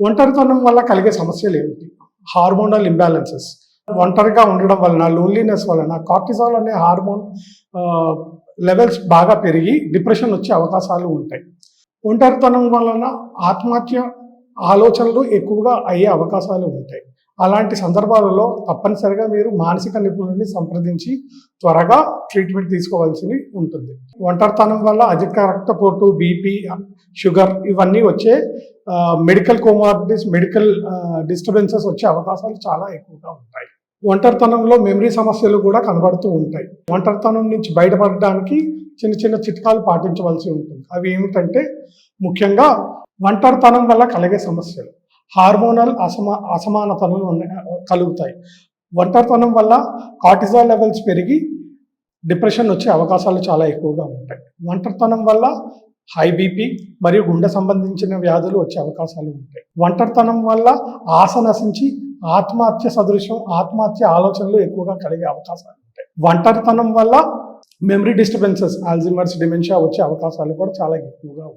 ఒంటరితనం వల్ల కలిగే సమస్యలు ఏమిటి? Hormonal imbalances. ఒంటరిగా ఉండడం వలన లోన్లీనెస్ వలన కార్టిజాల్ అనే హార్మోన్ లెవెల్స్ బాగా పెరిగి డిప్రెషన్ వచ్చే అవకాశాలు ఉంటాయి. ఒంటరితనం వలన ఆత్మహత్య ఆలోచనలు ఎక్కువగా అయ్యే అవకాశాలు ఉంటాయి. అలాంటి సందర్భాలలో తప్పనిసరిగా మీరు మానసిక నిపుణులని సంప్రదించి త్వరగా ట్రీట్మెంట్ తీసుకోవాల్సి ఉంటుంది. ఒంటరితనం వల్ల అధిక రక్తపోటు బీపీ షుగర్ ఇవన్నీ వచ్చే మెడికల్ కోమార్బిడిస్ మెడికల్ డిస్టర్బెన్సెస్ వచ్చే అవకాశాలు చాలా ఎక్కువగా ఉంటాయి. ఒంటరితనంలో మెమరీ సమస్యలు కూడా కనబడుతూ ఉంటాయి. ఒంటరితనం నుంచి బయటపడడానికి చిన్న చిన్న చిట్కాలు పాటించవలసి ఉంటుంది. అవి ఏమిటంటే ముఖ్యంగా ఒంటరితనం వల్ల కలిగే సమస్యలు. హార్మోనల్ అసమా అసమానతలు కలుగుతాయి. ఒంటరితనం వల్ల కార్టిజాల్ లెవెల్స్ పెరిగి డిప్రెషన్ వచ్చే అవకాశాలు చాలా ఎక్కువగా ఉంటాయి. ఒంటరితనం వల్ల హై బీపీ మరియు గుండె సంబంధించిన వ్యాధులు వచ్చే అవకాశాలు ఉంటాయి. ఒంటరితనం వల్ల ఆశ నశించి ఆత్మహత్య సదృశ్యం ఆత్మహత్య ఆలోచనలు ఎక్కువగా కలిగే అవకాశాలు ఉంటాయి. ఒంటరితనం వల్ల మెమరీ డిస్టర్బెన్సెస్ ఆల్జిమర్స్ డిమెన్షియా వచ్చే అవకాశాలు కూడా చాలా ఎక్కువగా ఉంటాయి